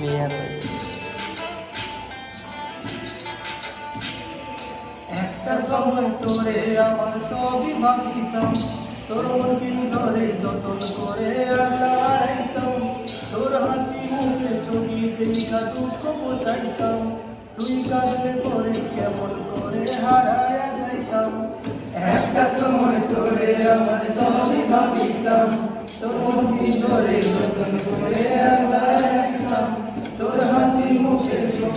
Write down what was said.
মেয়ার একটা সময় তোরে আমার সবই ভাবিতাম। তোর মন ধরে যতন করে আগলাইতাম তোর হাসি মুখে ছবি দেখা দুঃখ পোষাইতাম। তুই কাঁদলে পরে কেমন করে হারায়া যাইতাম। একটা সময় তোরে আমার সবই ভাবিতাম। তোর মন ধরে যতন করে